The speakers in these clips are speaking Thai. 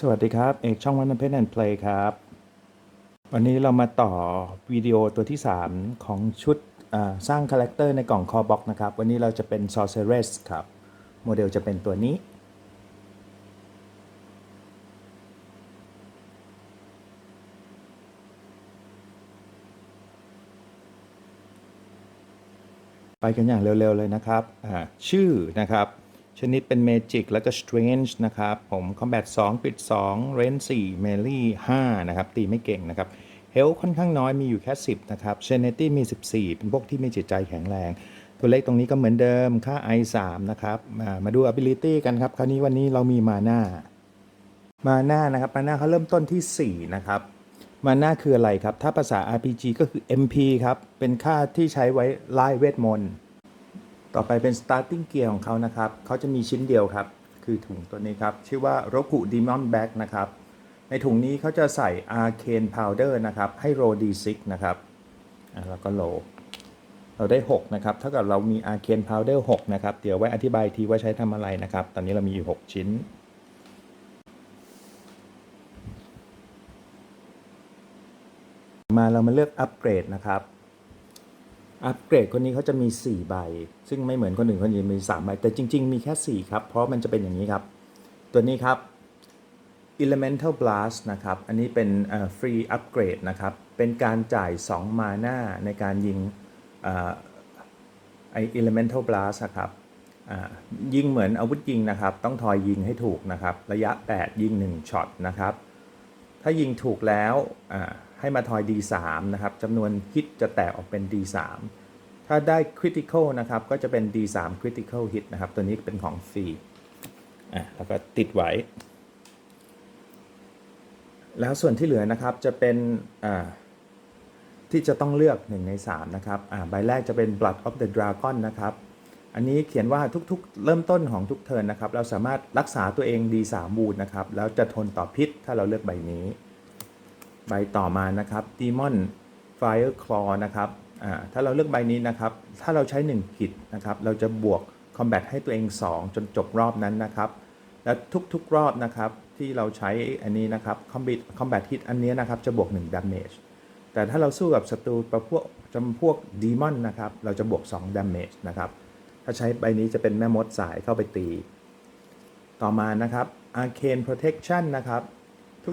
สวัสดีครับ เอกช่องวันเพนแอนเพลย์ครับ วันนี้เรามาต่อวิดีโอตัวที่ 3 ของชุดสร้างคาแรคเตอร์ในกล่องคอบ็อกนะครับ วันนี้เราจะเป็น Sorceress ครับ โมเดลจะเป็นตัวนี้ ไปกันอย่างเร็วๆเลยนะครับ ชื่อนะครับ ชนิดเป็น Magic แล้วก็ Strange นะครับผม Combat 2 ปิด 2 Range 4 Melee 5นะครับ ตีไม่เก่งนะครับ Health ค่อนข้างน้อยมีอยู่แค่ 10 นะครับ Sanity มี 14 เป็นพวกที่มีจิตใจแข็งแรง ตัวเลขตรงนี้ก็เหมือนเดิมค่า I 3นะครับ มามาดู Ability กันครับ คราวนี้วันนี้เรามีมาหน่ามาหน่านะครับ มาหน่าเขาเริ่มต้นที่ 4 นะครับมาน่าคืออะไรครับ ถ้าภาษา RPG ก็คือ MP ครับ เป็นค่าที่ใช้ไว้ไล่เวทมนต์ ต่อไปเป็น starting gear ของเขานะครับ เขาจะมีชิ้นเดียวครับ คือถุงตัวนี้ครับ ชื่อว่า Roku Demon Bag นะครับ ในถุงนี้เขาจะใส่ Arcane Powder นะครับ ให้โร D6 นะครับอะแล้วก็โล เราได้ 6 นะครับ เท่ากับเรามี Arcane Powder 6 นะครับ เดี๋ยวไว้อธิบายทีว่าใช้ทำอะไรนะครับ ตอนนี้เรามีอยู่ 6 ชิ้นมาเรามาเลือกอัปเกรดนะครับ อัปเกรดคนนี้เขาจะมี 4 ใบ ซึ่งไม่เหมือนคนอื่นคนอื่นมี 3 ใบ แต่จริง ๆ มีแค่ 4 ครับ เพราะมันจะเป็นอย่างนี้ครับ ตัวนี้ครับ Elemental Blast นะครับ อันนี้เป็นฟรีอัปเกรดนะครับ เป็นการจ่าย 2 มาหน้าในการยิงเอ่อไอ Elemental Blast อะครับยิงเหมือนอาวุธยิงนะครับ ต้องทอยยิงให้ถูกนะครับ ระยะ 8 ยิง 1ช็อตนะครับ ถ้ายิงถูกแล้ว ให้มาทอย D3 นะครับจำนวนฮิตจะแตกออกเป็น D3 ถ้าได้ Critical นะครับ ก็จะเป็น D3 Critical Hit นะครับ ตัวนี้เป็นของฟรีอะแล้วก็ติดไว้ แล้วส่วนที่เหลือนะครับจะเป็นอ่าที่จะต้องเลือก 1 ใน 3 นะครับอ่าใบแรกจะเป็น Blood of the Dragon นะครับ อันนี้เขียนว่าทุกๆ เริ่มต้นของทุกเทิร์นนะครับ เราสามารถรักษาตัวเอง D3 บูดนะครับ แล้วจะทนต่อพิษถ้าเราเลือกใบนี้ ใบต่อมานะครับ Demon Fire Claw นะครับถ้าเราเลือกใบนี้นะครับ ถ้าเราใช้1กิจนะครับ เราจะบวก Combat ให้ตัวเอง 2 จนจบรอบนั้นนะครับ และทุกๆรอบนะครับที่เราใช้อันนี้นะครับ Combat Combat Hit อันนี้นะครับจะบวก 1 Damage แต่ถ้าเราสู้กับศัตรูประพวกจำพวก Demon นะครับ เราจะบวก 2 Damage นะครับ ถ้าใช้ใบนี้จะเป็นแม่มดสายเข้าไปตี ต่อมานะครับ Arcane Protection นะครับ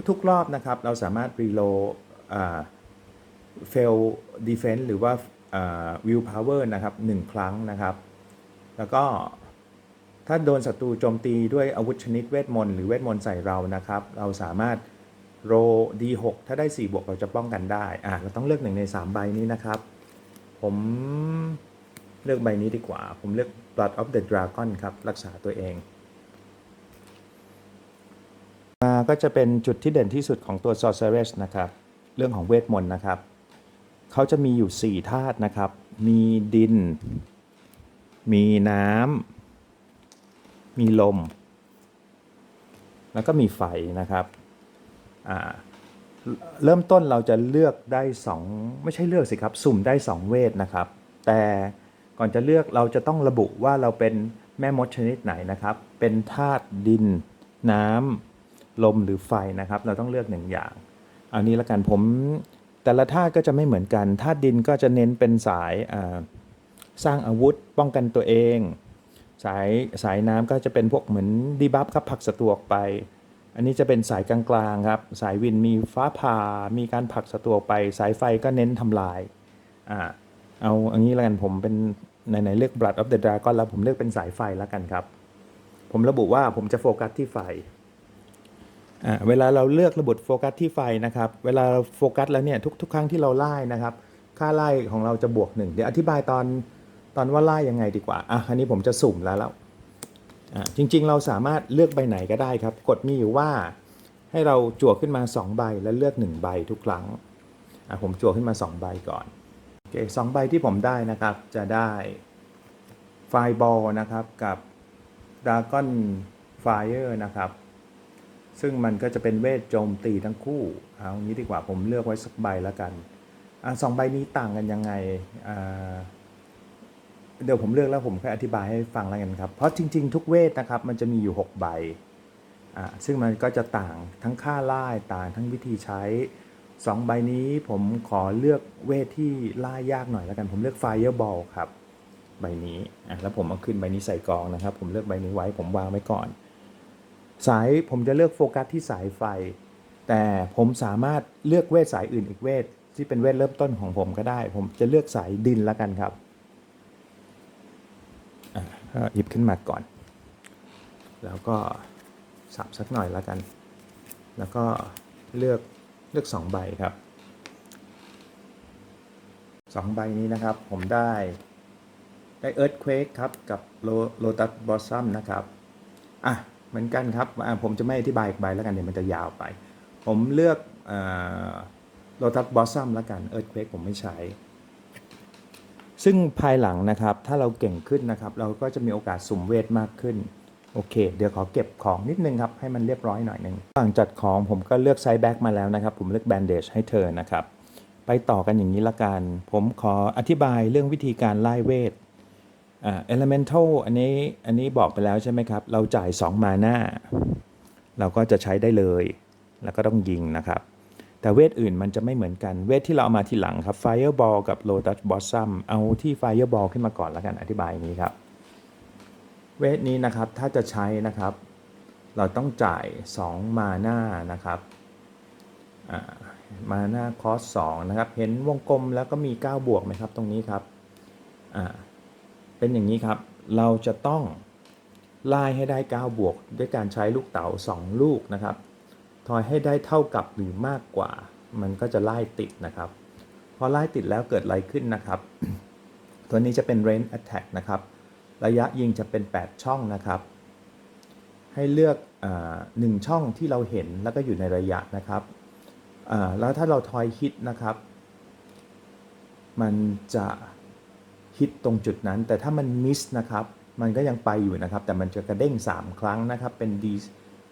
ทุกๆ รอบนะครับ เราสามารถ reload อ่า fail defense หรือว่าอ่า will power นะครับหนึ่งครั้งนะครับ แล้วก็ถ้าโดนศัตรูโจมตีด้วยอาวุธชนิดเวทมนต์หรือเวทมนต์ใส่เรานะครับ เราสามารถ roll d6 ถ้าได้ 4 บวกเราจะป้องกันได้อ่าเราต้องเลือกหนึ่งใน 3 ใบนี้นะครับ ผมเลือกใบนี้ดีกว่า ผมเลือก Blood of the Dragon ครับ รักษาตัวเอง มา ก็จะเป็นจุดที่เด่นที่สุดของตัว Sorceress นะครับ เรื่องของเวทมนต์นะครับ เขาจะมีอยู่ 4 ธาตุนะครับ มีดิน มีน้ำ มีลม แล้วก็มีไฟนะครับเริ่มต้นเราจะเลือกได้ 2 ไม่ใช่เลือกสิครับ สุ่มได้ 2 เวทนะครับ แต่ก่อนจะเลือกเราจะต้องระบุว่าเราเป็นแม่มดชนิดไหนนะครับ เป็นธาตุดิน น้ำ ลมหรือไฟนะครับ เราต้องเลือกหนึ่งอย่าง เอานี้ละกันผมแต่ละธาตุก็จะไม่เหมือนกันธาตุดินก็จะเน้นเป็นสายสร้างอาวุธป้องกันตัวเอง สายสายน้ำก็จะเป็นพวกเหมือนดีบัฟครับผลักศัตรูออกไป อันนี้จะเป็นสายกลางๆครับ สายวินมีฟ้าผ่ามีการผลักศัตรูออกไป สายไฟก็เน้นทำลายอ่าเอาอันนี้ละกันผมเป็นไหนๆเลือก Blood of the Dragon แล้วผมเลือกเป็นสายไฟแล้วกันครับ ผมระบุว่าผมจะโฟกัสที่ไฟ เวลาเราเลือกระบบโฟกัสที่ไฟนะครับ เวลาเราโฟกัสแล้วเนี่ยทุกทุกครั้งที่เราไล่นะครับ ค่าไล่ของเราจะบวกหนึ่งเดี๋ยวอธิบายตอนตอนว่าไล่ยังไงดีกว่า อะ อันนี้ผมจะสุ่มแล้วแล้วอ่าจริงๆ เราสามารถเลือกใบไหนก็ได้ครับ กฎมีอยู่ว่าให้เราจั่วขึ้นมา 2 ใบแล้วเลือก 1 ใบทุกครั้ง อะ ผมจั่วขึ้นมา 2 ใบก่อน โอเคสองใบที่ผมได้นะครับ จะได้ไฟบอลนะครับกับด r a ก้อนไฟเออร์นะครับ ซึ่งมันก็จะเป็นเวทโจมตีทั้งคู่ เอางี้ดีกว่าผมเลือกไว้สักใบแล้วกันอะสองใบนี้ต่างกันยังไงอ่าเดี๋ยวผมเลือกแล้วผมค่อยอธิบายให้ฟังแล้วกันครับ เพราะจริง ๆ ทุกเวทนะครับมันจะมีอยู่ 6 ใบอ่าซึ่งมันก็จะต่างทั้งค่าล่าต่างทั้งวิธีใช้สองใบนี้ผมขอเลือกเวทที่ล่ายากหน่อยแล้วกันผมเลือก Fireball ครับใบนี้อะแล้วผมเอาขึ้นใบนี้ใส่กองนะครับ ผมเลือกใบนี้ไว้ผมวางไว้ก่อน สายผมจะเลือกโฟกัสที่สายไฟ แต่ผมสามารถเลือกเวทสายอื่นอีกเวทที่เป็นเวทเริ่มต้นของผมก็ได้ ผมจะเลือกสายดินแล้วกันครับอะก็หยิบขึ้นมาก่อน แล้วก็สับสักหน่อยแล้วกัน แล้วก็เลือกเลือกสองใบครับสองใบนี้นะครับผมได้ได้ Earthquake ครับกับ Lo- Lotus Blossom นะครับ อะ เหมือนกันครับผมจะไม่อธิบายอีกใบแล้วกันเดี๋ยวมันจะยาวไป ผมเลือกอ่า Lotus Blossom แล้วกัน Earthquake ผมไม่ใช้ ซึ่งภายหลังนะครับ ถ้าเราเก่งขึ้นนะครับ เราก็จะมีโอกาสสุ่มเวทมากขึ้น โอเค เดี๋ยวขอเก็บของนิดนึงครับ ให้มันเรียบร้อยหน่อยหนึงหลังจัดของผมก็เลือกไซส์แบ็กมาแล้วนะครับ ผมเลือกแบนเดจให้เธอนะครับ ไปต่อกันอย่างนี้ละกัน ผมขออธิบายเรื่องวิธีการไล่เวท เอ่า elemental อันนี้อันนี้บอกไปแล้วใช่ไหมครับ เราจ่าย 2 มาหน้า เราก็จะใช้ได้เลย แล้วก็ต้องยิงนะครับ แต่เวทอื่นมันจะไม่เหมือนกัน เวทที่เราเอามาทีหลังครับ fireball กับ lotus blossom เอาที่ fireball ขึ้นมาก่อนแล้วกันอธิบายอย่างนี้ครับ เวทนี้นะครับถ้าจะใช้นะครับ เราต้องจ่าย 2 มาหน้านะครับมาหน้าคอสสองนะครับ เห็นวงกลมแล้วก็มี 9 บวกไหมครับ ตรงนี้ครับอ่า เป็นอย่างนี้ครับ เราจะต้องไล่ให้ได้ 9 บวก ด้วยการใช้ลูกเต๋า2 ลูกนะครับ ทอยให้ได้เท่ากับหรือมากกว่า มันก็จะไล่ติดนะครับ พอไล่ติดแล้วเกิดอะไรขึ้นนะครับ ตัวนี้จะเป็น range attack นะครับ ระยะยิงจะเป็น 8 ช่องนะครับ ให้เลือกอาหนึ่งช่องที่เราเห็นแล้วก็อยู่ในระยะนะครับ แล้วถ้าเราทอยฮิตนะครับ มันจะ ฮิตตรงจุดนั้น แต่ถ้ามันมิสนะครับมันก็ยังไปอยู่นะครับ แต่มันจะกระเด้ง 3 ครั้งนะครับ เป็น D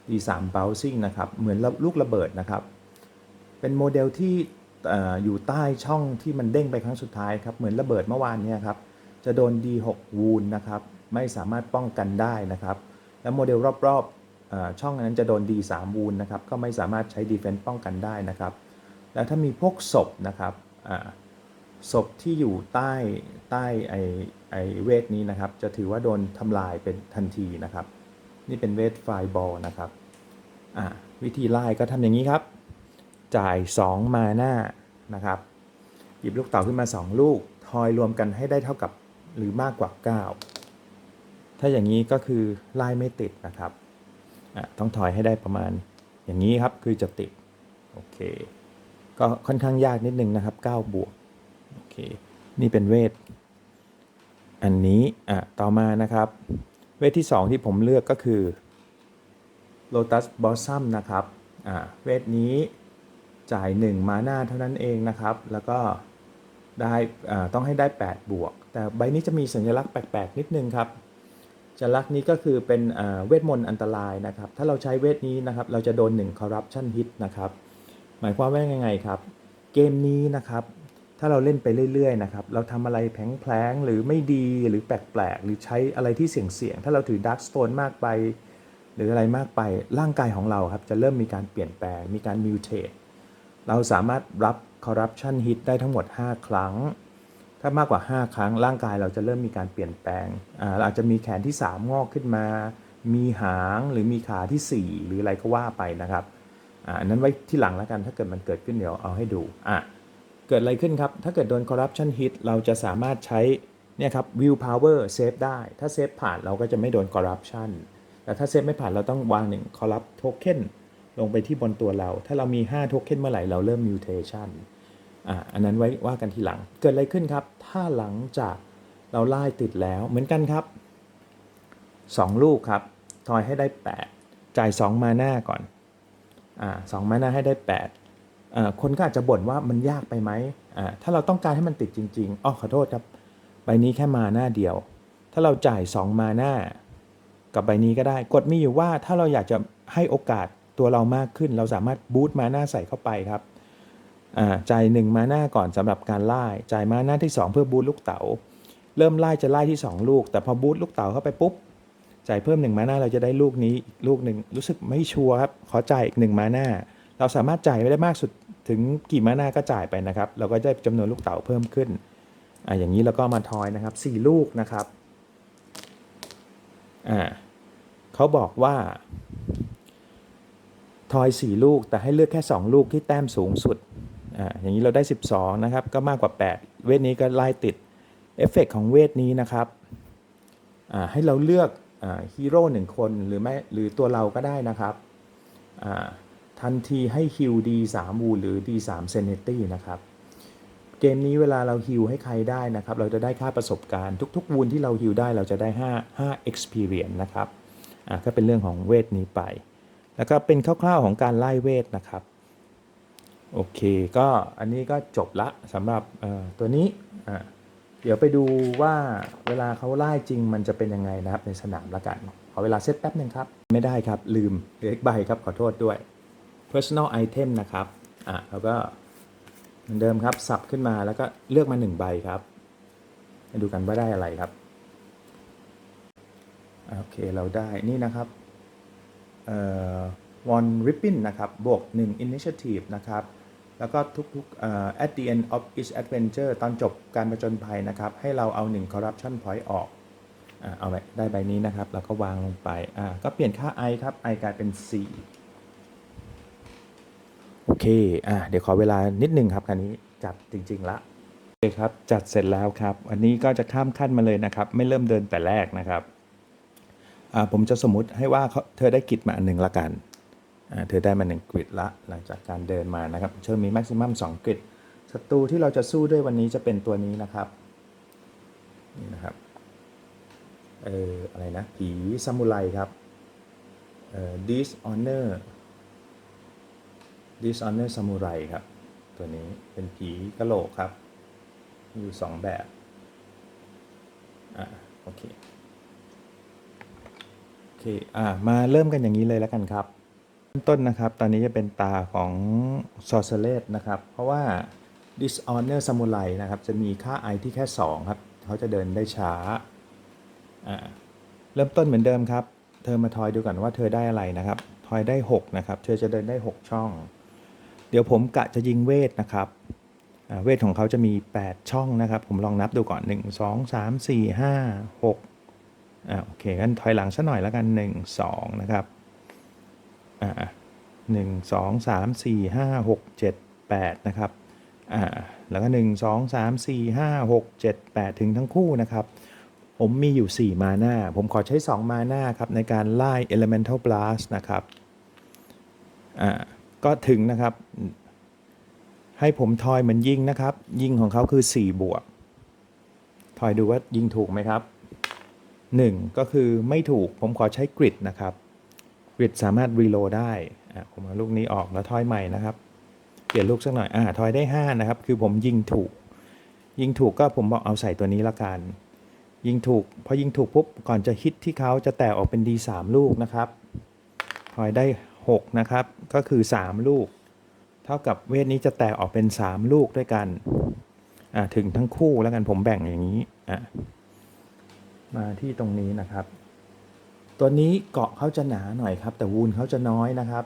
D3 bouncing นะครับ เหมือนลูกระเบิดนะครับ เป็นโมเดลที่อยู่ใต้ช่องที่มันเด้งไปครั้งสุดท้ายครับ เหมือนระเบิดเมื่อวานเนี่ยครับ จะโดน D6 วูนนะครับ ไม่สามารถป้องกันได้นะครับ แล้วโมเดลรอบๆช่องนั้นจะโดน D3 วูนนะครับ ก็ไม่สามารถใช้ defense ป้องกันได้นะครับ แล้วถ้ามีพวกศพนะครับ ศพที่อยู่ใต้ใต้ไอไอเวทนี้นะครับ จะถือว่าโดนทำลายเป็นทันทีนะครับ นี่เป็นเวทไฟบอลนะครับอ่าวิธีไล่ก็ทำอย่างนี้ครับ จ่าย 2 มาหน้านะครับ หยิบลูกเต๋าขึ้นมา 2 ลูก ทอยรวมกันให้ได้เท่ากับหรือมากกว่า 9 ถ้าอย่างนี้ก็คือไล่ไม่ติดนะครับอะต้องทอยให้ได้ประมาณ อย่างนี้ครับคือจะติด โอเค ก็ค่อนข้างยากนิดนึงนะครับ 9 บวก เค นี่เป็นเวท อันนี้ อะ ต่อมานะครับ เวทที่ 2 ที่ผมเลือกก็คือ Lotus Blossom นะครับ อ่าเวทนี้จ่าย 1 มาหน้าเท่านั้นเองนะครับ แล้วก็ได้อ่าต้องให้ได้ 8 บวก แต่ใบนี้จะมีสัญลักษณ์แปลกๆ นิดนึงครับสัญลักษณ์นี้ก็คือเป็นเวทมนต์อันตรายนะครับ ถ้าเราใช้เวทนี้นะครับ เราจะโดน1 corruption hit นะครับ หมายความว่ายังไงครับ เกมนี้นะครับ ถ้าเราเล่นไปเรื่อยๆนะครับ เราทำอะไรแผลงๆหรือไม่ดีหรือแปลกๆ หรือใช้อะไรที่เสี่ยงๆ ถ้าเราถือ Dark Stone มากไป หรืออะไรมากไปร่างกายของเราครับ จะเริ่มมีการเปลี่ยนแปลง มีการ mutate เราสามารถรับ corruption hit ได้ทั้งหมด 5 ครั้ง ถ้ามากกว่า 5 ครั้ง ร่างกายเราจะเริ่มมีการเปลี่ยนแปลงอาอาจจะมีแขนที่ 3 งอกขึ้นมา มีหางหรือมีขาที่ 4 หรืออะไรก็ว่าไปนะครับอันนั้นไว้ที่หลังแล้วกันถ้าเกิดมันเกิดขึ้นเดี๋ยวเอาให้ดูอะ เกิดอะไรขึ้นครับ ถ้าเกิดโดน corruption hit เราจะสามารถใช้เนี่ยครับ will power save ได้ ถ้าเซฟผ่านเราก็จะไม่โดน corruption แต่ถ้าเซฟไม่ผ่านเราต้องวางหนึ่ง corrupt token ลงไปที่บนตัวเรา ถ้าเรามี 5 token เมื่อไหร่เราเริ่ม mutation อ่าอันนั้นไว้ว่ากันทีหลัง เกิดอะไรขึ้นครับ ถ้าหลังจากเราไล่ติดแล้วเหมือนกันครับ 2 ลูกครับ ทอยให้ได้ 8 จ่าย 2 มาหน้าก่อนอ่าสองมาหน้าให้ได้ 8 คนก็อาจจะบ่นว่ามันยากไปไหมถ้าเราต้องการให้มันติดจริงๆอ๋อขอโทษครับ ใบนี้แค่มาหน้าเดียว ถ้าเราจ่าย 2 มาหน้า กับใบนี้ก็ได้ กฎมีอยู่ว่าถ้าเราอยากจะให้โอกาสตัวเรามากขึ้น เราสามารถบูตมาหน้าใส่เข้าไปครับอ่าจ่าย1มาหน้าก่อนสำหรับการไล่จ่ายมาหน้าที่ 2 เพื่อบูตลูกเต๋า เริ่มไล่จะไล่ที่ 2 ลูก แต่พอบูตลูกเต๋าเข้าไปปุ๊บจ่ายเพิ่มหนึ่งมาหน้าเราจะได้ลูกนี้อีกลูกหนึ่งรู้สึกไม่ชัวร์ครับขอจ่ายอีกหนึ่งมาหน้า เราสามารถจ่ายไม่ได้มากสุดถึงกี่มานาก็จ่ายไปนะครับ เราก็ได้จำนวนลูกเต๋าเพิ่มขึ้นอ่าอย่างนี้เราก็มาทอยนะครับสี่ลูกนะครับอ่าเขาบอกว่า ทอย 4 ลูกแต่ให้เลือกแค่ 2 ลูกที่แต้มสูงสุดอ่าอย่างนี้เราได้ 12 นะครับ ก็มากกว่า 8 เวทนี้ก็ไล่ติดเอฟเฟกต์ของเวทนี้นะครับอ่าให้เราเลือกฮีโร่หนึ่งคนหรือไม่หรือตัวเราก็ได้นะครับอ่า ทันทีให้ฮิว D3 วูหรือ D3 เซนเนตี้นะครับ เกมนี้เวลาเราฮิวให้ใครได้นะครับ เราจะได้ค่าประสบการณ์ทุกๆวูนที่เราฮิวได้เราจะได้ 5 5 experience นะครับ อ่าก็เป็นเรื่องของเวทนี้ไป แล้วก็เป็นคร่าวๆของการไล่เวทนะครับ โอเค ก็อันนี้ก็จบละสำหรับตัวนี้ อ่าเดี๋ยวไปดูว่าเวลาเขาไล่จริงมันจะเป็นยังไงนะครับในสนามละกัน ขอเวลาเซตแป๊บหนึ่งครับ ไม่ได้ครับลืมเหลืออีกใบครับขอโทษด้วย personal item นะครับอะแล้วก็เหมือนเดิมครับ สับขึ้นมาแล้วก็เลือกมาหนึ่งใบครับมาดูกันว่าได้อะไรครับ โอเค เราได้นี่นะครับเอ่อ one ribbon นะครับ บวก 1 initiative นะครับ แล้วก็ทุกๆเอ่อ at the end of each adventure ตอนจบการประจนภัยนะครับ ให้เราเอา 1 corruption point ออกอ่าเอาไว้ได้ใบนี้นะครับ แล้วก็วางลงไปอ่าก็เปลี่ยนค่า i ครับ i กลายเป็น 4 โอเค อ่าเดี๋ยวขอเวลานิดนึงครับคันนี้จัดจริง ๆ ละโอเคครับ จัดเสร็จแล้วครับ อันนี้ก็จะข้ามขั้นมาเลยนะครับ ไม่เริ่มเดินแต่แรกนะครับ อ่า ผมจะสมมติให้ว่าเขาเธอได้กริดมาอันหนึ่งละกัน อ่า เธอได้มาหนึ่งกริดละ หลังจากการเดินมานะครับเชิญมีแม็กซิมัมสองกริดศัตรูที่เราจะสู้ด้วยวันนี้จะเป็นตัวนี้นะครับ นี่นะครับ เอออะไรนะ ผีซามูไรครับ เอ่อ dishonor dishonor samurai ครับ ตัวนี้เป็นผีกะโหลกครับ อยู่สองแบบ อ่าโอเค โอเค อ่ามาเริ่มกันอย่างนี้เลยแล้วกันครับเริ่มต้นนะครับ ตอนนี้จะเป็นตาของ s o r c e r e s นะครับ เพราะว่า Dishonor Samurai นะครับ จะมีค่า i ที่แค่ 2 ครับ เขาจะเดินได้ช้า อ่า เริ่มต้นเหมือนเดิมครับ เธอมาทอยดูก่อนว่าเธอได้อะไรนะครับ ทอยได้ 6 นะครับ เธอจะเดินได้ 6 ช่อง เดี๋ยวผมกะจะยิงเวทนะครับ เวทของเขาจะมี 8 ช่องนะครับ ผมลองนับดูก่อน 1 2 3 4 5 6อ่าโอเคงั้นถอยหลังสักหน่อยแล้วกัน 1 2 นะครับอ่าหนึ่งสองสามสี่ห้าหกเจ็ดแปดนะครับอ่าแล้วก็หนึ่งสองสามสี่ห้าหกเจ็ดแปดถึงทั้งคู่นะครับ ผมมีอยู่ 4 มาหน้า ผมขอใช้ 2 มาหน้าครับ ในการไล่ Elemental Blast นะครับอ่า ก็ถึงนะครับ ให้ผมทอยเหมือนยิงนะครับ ยิงของเขาคือ 4 บวก ทอยดูว่ายิงถูกไหมครับ 1 ก็คือไม่ถูกผมขอใช้กริดนะครับกริดสามารถรีโลได้อะผมเอาลูกนี้ออกแล้วทอยใหม่นะครับ เปลี่ยนลูกสักหน่อยอ่าทอยได้ 5 นะครับ คือผมยิงถูก ยิงถูกก็ผมบอกเอาใส่ตัวนี้ละกัน ยิงถูกพอยิงถูกปุ๊บก่อนจะฮิตที่เขาจะแตกออกเป็น D3 ลูกนะครับทอยได้ 6นะครับก็คือ 3 ลูก เท่ากับเวทนี้จะแตกออกเป็น 3 ลูกด้วยกันถึงทั้งคู่แล้วกันผมแบ่งอย่างนี้มาที่ตรงนี้นะครับ ตัวนี้เกาะเขาจะหนาหน่อยครับ แต่วูนเขาจะน้อยนะครับ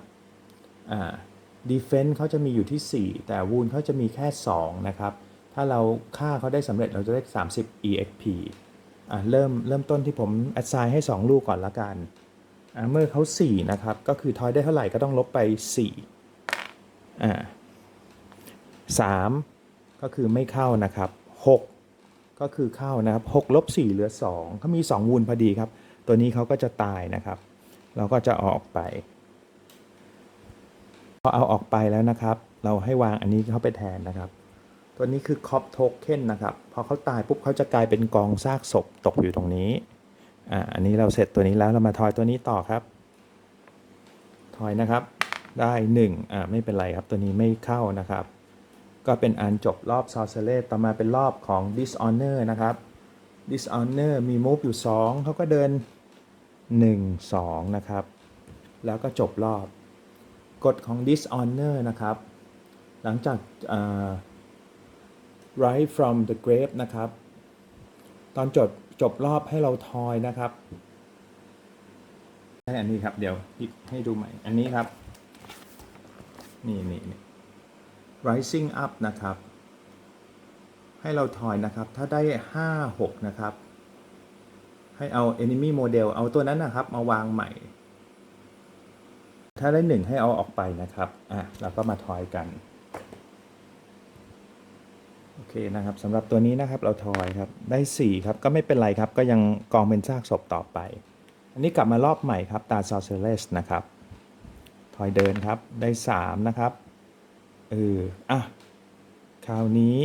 ดีเฟนส์เขาจะมีอยู่ที่ 4 แต่วูนเขาจะมีแค่ 2 นะครับ ถ้าเราฆ่าเขาได้สำเร็จเราจะได้ 30 exp เริ่มเริ่มต้นที่ผม assign ให้ 2 ลูกก่อนละกัน อ่าเมื่อเขา4นะครับ ก็คือทอยได้เท่าไหร่ก็ต้องลบไป4อ่า3ก็คือไม่เข้านะครับ 6 ก็คือเข้านะครับ6ลบ4เหลือ2เขามี 2 วูลพอดีครับ ตัวนี้เขาก็จะตายนะครับ เราก็จะอออกไป พอเอาออกไปแล้วนะครับ เราให้วางอันนี้เข้าไปแทนนะครับ ตัวนี้คือคอปโทเค็นนะครับ พอเขาตายปุ๊บเขาจะกลายเป็นกองซากศพตกอยู่ตรงนี้ อ่าอันนี้เราเสร็จตัวนี้แล้วเรามาทอยตัวนี้ต่อครับ ทอยนะครับ ได้1อ่าไม่เป็นไรครับ ตัวนี้ไม่เข้านะครับ ก็เป็นอันจบรอบ Sorcerer ต่อมาเป็นรอบของ Dishonor นะครับ Dishonor มี move อยู่ 2 เขาก็เดิน 1 2 นะครับ แล้วก็จบรอบกฎของ Dishonor นะครับ หลังจากอ่า Rise from the grave นะครับ ตอนจบ จบรอบให้เราทอยนะครับใช่อันนี้ครับ เดี๋ยวหยิบให้ดูใหม่ อันนี้ครับ นี่นี่นี่ rising up นะครับ ให้เราทอยนะครับ ถ้าได้ห้าหกนะครับ ให้เอา enemy model เอาตัวนั้นนะครับ มาวางใหม่ ถ้าได้หนึ่งให้เอาออกไปนะครับ อะ เราก็มาทอยกัน เคนะครับสำหรับตัวนี้นะครับเราทอยครับได้ 4 ครับก็ไม่เป็นไรครับก็ยังกองเป็นซากศพต่อไป อันนี้กลับมารอบใหม่ครับตาซอเซเลสนะครับทอยเดินครับได้ 3 นะครับเอออะคราวนี้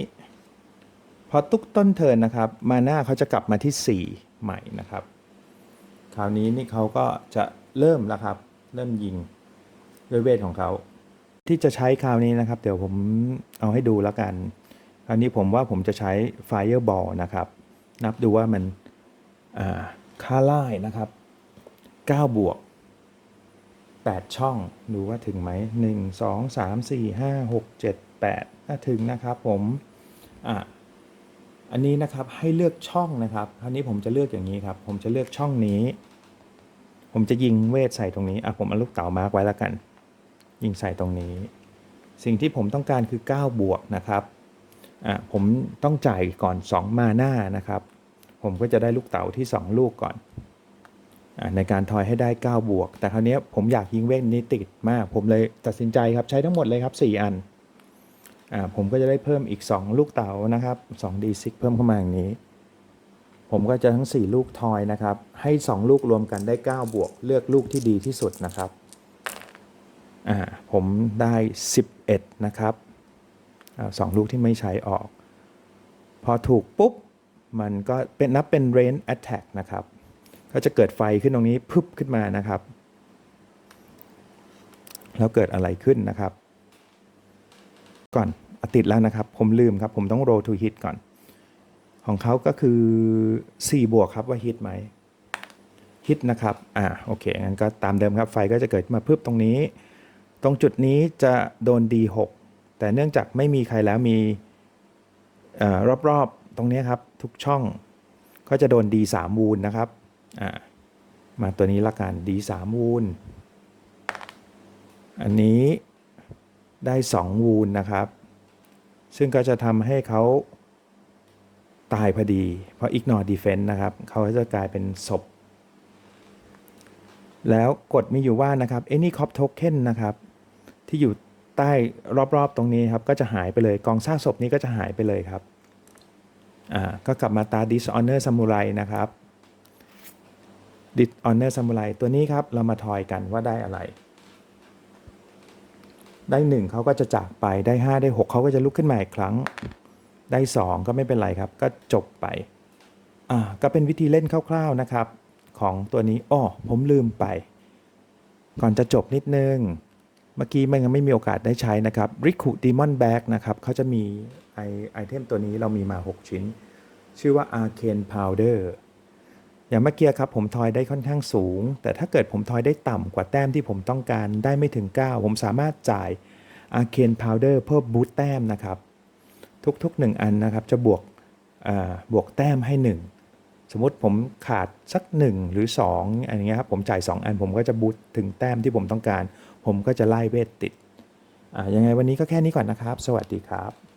พอตุกต้นเทินนะครับ มาหน้าเขาจะกลับมาที่ 4 ใหม่นะครับ คราวนี้นี่เขาก็จะเริ่มแล้วครับ เริ่มยิงด้วยเวทของเขา ที่จะใช้คราวนี้นะครับ เดี๋ยวผมเอาให้ดูแล้วกัน คราวนี้ผมว่าผมจะใช้ Fireball นะครับ นับดูว่ามันอ่าค่าไล่นะครับ 9 บวก 8 ช่อง ดูว่าถึงไหม 1 2 3 4 5 6 7 8 ถ้าถึงนะครับผมอะอันนี้นะครับให้เลือกช่องนะครับคราวนี้ผมจะเลือกอย่างนี้ครับ ผมจะเลือกช่องนี้ ผมจะยิงเวทใส่ตรงนี้ อะผมเอาลูกเต๋ามาร์กไว้แล้วกัน ยิงใส่ตรงนี้ สิ่งที่ผมต้องการคือ 9 บวกนะครับ ผมต้องจ่ายก่อน 2 มาหน้านะครับ ผมก็จะได้ลูกเต๋าที่ 2 ลูกก่อนอในการทอยให้ได้ 9 บวก แต่คราวนี้ผมอยากยิงเวทนี้ติดมาก ผมเลยตัดสินใจครับใช้ทั้งหมดเลยครับ 4 อันอผมก็จะได้เพิ่มอีก 2 ลูกเต๋านะครับ2 d6 เพิ่มเข้ามาอย่างนี้ ผมก็จะทั้ง 4 ลูกทอยนะครับ ให้ 2 ลูกรวมกันได้ 9 บวก เลือกลูกที่ดีที่สุดนะครับผมได้ 11 นะครับ สองลูกที่ไม่ใช้ออก พอถูกปุ๊บ มันก็เป็นนับเป็น range attack นะครับ ก็จะเกิดไฟขึ้นตรงนี้พึบขึ้นมานะครับ แล้วเกิดอะไรขึ้นนะครับ ก่อนอติดแล้วนะครับ ผมลืมครับ ผมต้อง roll to hit ก่อน ของเขาก็คือ 4 บวกครับว่า hit ไหม hit นะครับ อ่าโอเคงั้นก็ตามเดิมครับ ไฟก็จะเกิดมาพึบตรงนี้ ตรงจุดนี้จะโดน D6 แต่เนื่องจากไม่มีใครแล้วมีอรอบๆตรงนี้ครับทุกช่องก็จะโดน D3 วูนนะครับมาตัวนี้ละกัน D3 วูนอันนี้ได้ 2 วูนนะครับ ซึ่งก็จะทำให้เขาตายพอดี เพราะ ignore defense นะครับ เขาจะกลายเป็นศพ แล้วกฎมีอยู่ว่านะครับ any cop token นะครับ ที่อยู่ ใต้รอบๆตรงนี้ครับก็จะหายไปเลยกองซากศพนี้ก็จะหายไปเลยครับอ่าก็กลับมาตา dishonor samurai นะครับ dishonor samurai ตัวนี้ครับเรามาทอยกันว่าได้อะไร ได้หนึ่งเขาก็จะจากไปได้ 5 ได้ 6เขาก็จะลุกขึ้นมาอีกครั้ง ได้ 2 ก็ไม่เป็นไรครับ ก็จบไปอ่าก็เป็นวิธีเล่นคร่าวๆนะครับ ของตัวนี้อ้อผมลืมไป ก่อนจะจบนิดนึง มื่อกี้มันยังไม่มีโอกาสได้ใช้นะครับ Recruit Demon Bag นะครับเขาจะมีไอไอเทมตัวนี้เรามีมา 6 ชิ้น ชื่อว่า Arcane Powder อย่างเมื่อกี้ครับผมทอยได้ค่อนข้างสูง แต่ถ้าเกิดผมทอยได้ต่ำกว่าแต้มที่ผมต้องการได้ไม่ถึง 9 ผมสามารถจ่าย Arcane Powder เพื่อบูตแต้มนะครับ ทุกๆ 1 อันนะครับจะบวกบวกแต้มให้ 1 สมมติผมขาดสัก 1 หรือ 2 อันเงี้ยครับผมจ่าย 2 อันผมก็จะบูตถึงแต้มที่ผมต้องการ ผมก็จะไล่เวทติดยังไงวันนี้ก็แค่นี้ก่อนนะครับ สวัสดีครับ